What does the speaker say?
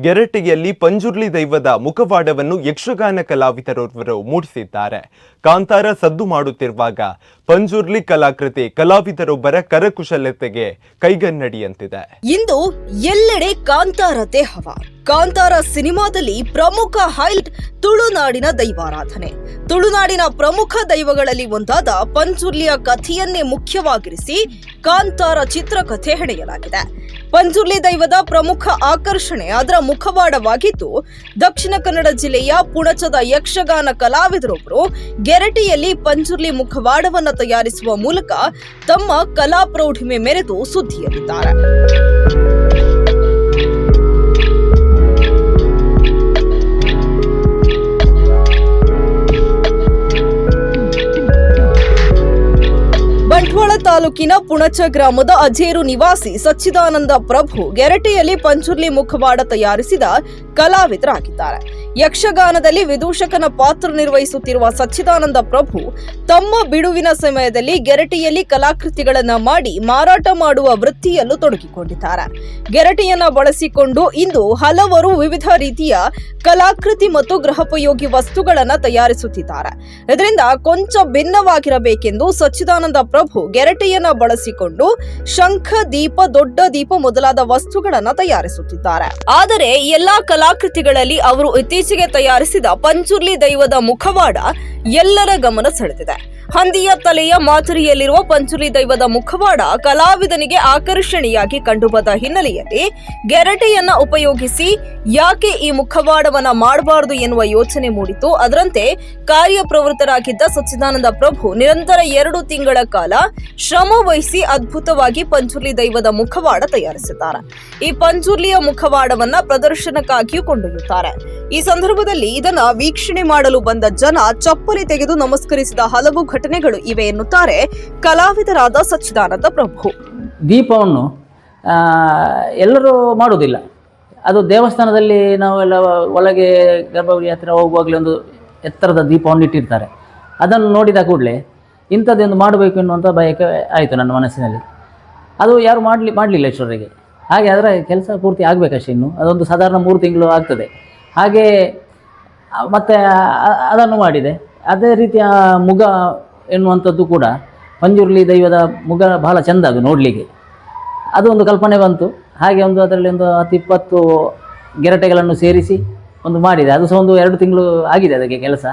ಗೆರಟಿಯಲ್ಲಿ ಪಂಜುರ್ಲಿ ದೈವದ ಮುಖವಾಡವನ್ನು ಯಕ್ಷಗಾನ ಕಲಾವಿದರೊರ್ವರು ಮೂಡಿಸಿದ್ದಾರೆ. ಕಾಂತಾರ ಸದ್ದು ಮಾಡುತ್ತಿರುವಾಗ ಪಂಜುರ್ಲಿ ಕಲಾಕೃತಿ ಕಲಾವಿದರೊಬ್ಬರ ಕರಕುಶಲತೆಗೆ ಕೈಗನ್ನಡಿಯಂತಿದೆ. ಇಂದು ಎಲ್ಲೆಡೆ ಕಾಂತಾರತೆ ಹವ ಕಾಂತಾರ ಸಿನಿಮಾದಲ್ಲಿ ಪ್ರಮುಖ ಹೈಲೈಟ್ ತುಳುನಾಡಿನ ದೈವಾರಾಧನೆ. ತುಳುನಾಡಿನ ಪ್ರಮುಖ ದೈವಗಳಲ್ಲಿ ಒಂದಾದ ಪಂಚುರ್ಲಿಯ ಕಥೆಯನ್ನೇ ಮುಖ್ಯವಾಗಿರಿಸಿ ಕಾಂತಾರ ಚಿತ್ರಕಥೆ ಹೆಣೆಯಲಾಗಿದೆ. ಪಂಜುರ್ಲಿ ದೈವದ ಪ್ರಮುಖ ಆಕರ್ಷಣೆ ಅದರ ಮುಖವಾಡವಾಗಿದ್ದು, ದಕ್ಷಿಣ ಕನ್ನಡ ಜಿಲ್ಲೆಯ ಪುಣಚದ ಯಕ್ಷಗಾನ ಕಲಾವಿದರೊಬ್ಬರು ಗೆರಟಿಯಲ್ಲಿ ಪಂಜುರ್ಲಿ ಮುಖವಾಡವನ್ನು ತಯಾರಿಸುವ ಮೂಲಕ ತಮ್ಮ ಕಲಾ ಪ್ರೌಢಿಮೆ ಮೆರೆದು ಸುದ್ದಿಯಲ್ಲಿದ್ದಾರೆ. ತಾಲೂಕಿನ ಪುಣಚ ಗ್ರಾಮದ ಅಜೇರು ನಿವಾಸಿ ಸಚ್ಚಿದಾನಂದ ಪ್ರಭು ಗೆರಟೆಯಲ್ಲಿ ಪಂಚುರ್ಲಿ ಮುಖವಾಡ ತಯಾರಿಸಿದ ಕಲಾವಿದರಾಗಿದ್ದಾರೆ. ಯಕ್ಷಗಾನದಲ್ಲಿ ವಿದೂಷಕನ ಪಾತ್ರ ನಿರ್ವಹಿಸುತ್ತಿರುವ ಸಚ್ಚಿದಾನಂದ ಪ್ರಭು ತಮ್ಮ ಬಿಡುವಿನ ಸಮಯದಲ್ಲಿ ಗೆರಟಿಯಲ್ಲಿ ಕಲಾಕೃತಿಗಳನ್ನ ಮಾಡಿ ಮಾರಾಟ ಮಾಡುವ ವೃತ್ತಿಯಲ್ಲೂ ತೊಡಗಿಕೊಂಡಿದ್ದಾರೆ. ಗೆರಟಿಯನ್ನ ಬಳಸಿಕೊಂಡು ಇಂದು ಹಲವರು ವಿವಿಧ ರೀತಿಯ ಕಲಾಕೃತಿ ಮತ್ತು ಗೃಹೋಪಯೋಗಿ ವಸ್ತುಗಳನ್ನ ತಯಾರಿಸುತ್ತಿದ್ದಾರೆ. ಇದರಿಂದ ಕೊಂಚ ಭಿನ್ನವಾಗಿರಬೇಕೆಂದು ಸಚ್ಚಿದಾನಂದ ಪ್ರಭು ಗೆರಟಿಯನ್ನು ಬಳಸಿಕೊಂಡು ಶಂಖ, ದೀಪ, ದೊಡ್ಡ ದೀಪ ಮೊದಲಾದ ವಸ್ತುಗಳನ್ನ ತಯಾರಿಸುತ್ತಿದ್ದಾರೆ. ಆದರೆ ಎಲ್ಲಾ ಕಲಾಕೃತಿಗಳಲ್ಲಿ ಅವರು ಇತ್ತೀಚೆಗೆ ತಯಾರಿಸಿದ ಪಂಚುರ್ಲಿ ದೈವದ ಮುಖವಾಡ ಎಲ್ಲರ ಗಮನ ಸೆಳೆದಿದೆ. ಹಂದಿಯ ತಲೆಯ ಮಾದರಿಯಲ್ಲಿರುವ ಪಂಚುಲಿ ದೈವದ ಮುಖವಾಡ ಕಲಾವಿದನಿಗೆ ಆಕರ್ಷಣೆಯಾಗಿ ಕಂಡುಬಂದ ಹಿನ್ನೆಲೆಯಲ್ಲಿ ಗೆರಟೆಯನ್ನ ಉಪಯೋಗಿಸಿ ಯಾಕೆ ಈ ಮುಖವಾಡವನ್ನ ಮಾಡಬಾರದು ಎನ್ನುವ ಯೋಚನೆ ಮೂಡಿತು. ಅದರಂತೆ ಕಾರ್ಯಪ್ರವೃತ್ತರಾಗಿದ್ದ ಸಚ್ಚಿದಾನಂದ ಪ್ರಭು ನಿರಂತರ ಎರಡು ತಿಂಗಳ ಕಾಲ ಶ್ರಮ ಅದ್ಭುತವಾಗಿ ಪಂಚುರ್ಲಿ ದೈವದ ಮುಖವಾಡ ತಯಾರಿಸಿದ್ದಾರೆ. ಈ ಪಂಚುರ್ಲಿಯ ಮುಖವಾಡವನ್ನ ಪ್ರದರ್ಶನಕ್ಕಾಗಿಯೂ ಕೊಂಡೊಯ್ಯುತ್ತಾರೆ. ಈ ಸಂದರ್ಭದಲ್ಲಿ ಇದನ್ನ ವೀಕ್ಷಣೆ ಮಾಡಲು ಬಂದ ಜನ ಚಪ್ಪಲಿ ತೆಗೆದು ನಮಸ್ಕರಿಸಿದ ಹಲವು ಘಟನೆಗಳು ಇವೆ ಎನ್ನುತ್ತಾರೆ ಕಲಾವಿದರಾದ ಸಚ್ಚಿದಾನಂದ ಪ್ರಭು. ದೀಪವನ್ನು ಎಲ್ಲರೂ ಮಾಡುವುದಿಲ್ಲ. ಅದು ದೇವಸ್ಥಾನದಲ್ಲಿ ನಾವೆಲ್ಲ ಒಳಗೆ ಗರ್ಭಗುಡಿ ಹತ್ತಿರ ಹೋಗುವಾಗಲೇ ಒಂದು ಎತ್ತರದ ದೀಪವನ್ನು ಇಟ್ಟಿರ್ತಾರೆ. ಅದನ್ನು ನೋಡಿದ ಕೂಡಲೇ ಇಂಥದ್ದೊಂದು ಮಾಡಬೇಕು ಎನ್ನುವಂಥ ಬಯಕೆ ಆಯಿತು ನನ್ನ ಮನಸ್ಸಿನಲ್ಲಿ. ಅದು ಯಾರು ಮಾಡಲಿ, ಮಾಡಲಿಲ್ಲ ಇಷ್ಟರವರೆಗೆ ಹಾಗೆ ಅದರ ಕೆಲಸ ಪೂರ್ತಿ ಆಗಬೇಕಷ್ಟೇ ಇನ್ನು. ಅದೊಂದು ಸಾಧಾರಣ ಮೂರು ತಿಂಗಳು ಆಗ್ತದೆ. ಹಾಗೆ ಮತ್ತೆ ಅದನ್ನು ಮಾಡಿದೆ. ಅದೇ ರೀತಿಯ ಮುಗ ಎನ್ನುವಂಥದ್ದು ಕೂಡ ಪಂಜುರ್ಲಿ ದೈವದ ಮುಗ ಬಹಳ ಚೆಂದ ಅದು ನೋಡಲಿಕ್ಕೆ. ಅದು ಒಂದು ಕಲ್ಪನೆ ಬಂತು. ಹಾಗೆ ಒಂದು ಅದರಲ್ಲಿ ಒಂದು ಹತ್ತು ಇಪ್ಪತ್ತು ಗೆರಟೆಗಳನ್ನು ಸೇರಿಸಿ ಒಂದು ಮಾಡಿದೆ. ಅದು ಸಹ ಒಂದು ಎರಡು ತಿಂಗಳು ಆಗಿದೆ ಅದಕ್ಕೆ ಕೆಲಸ.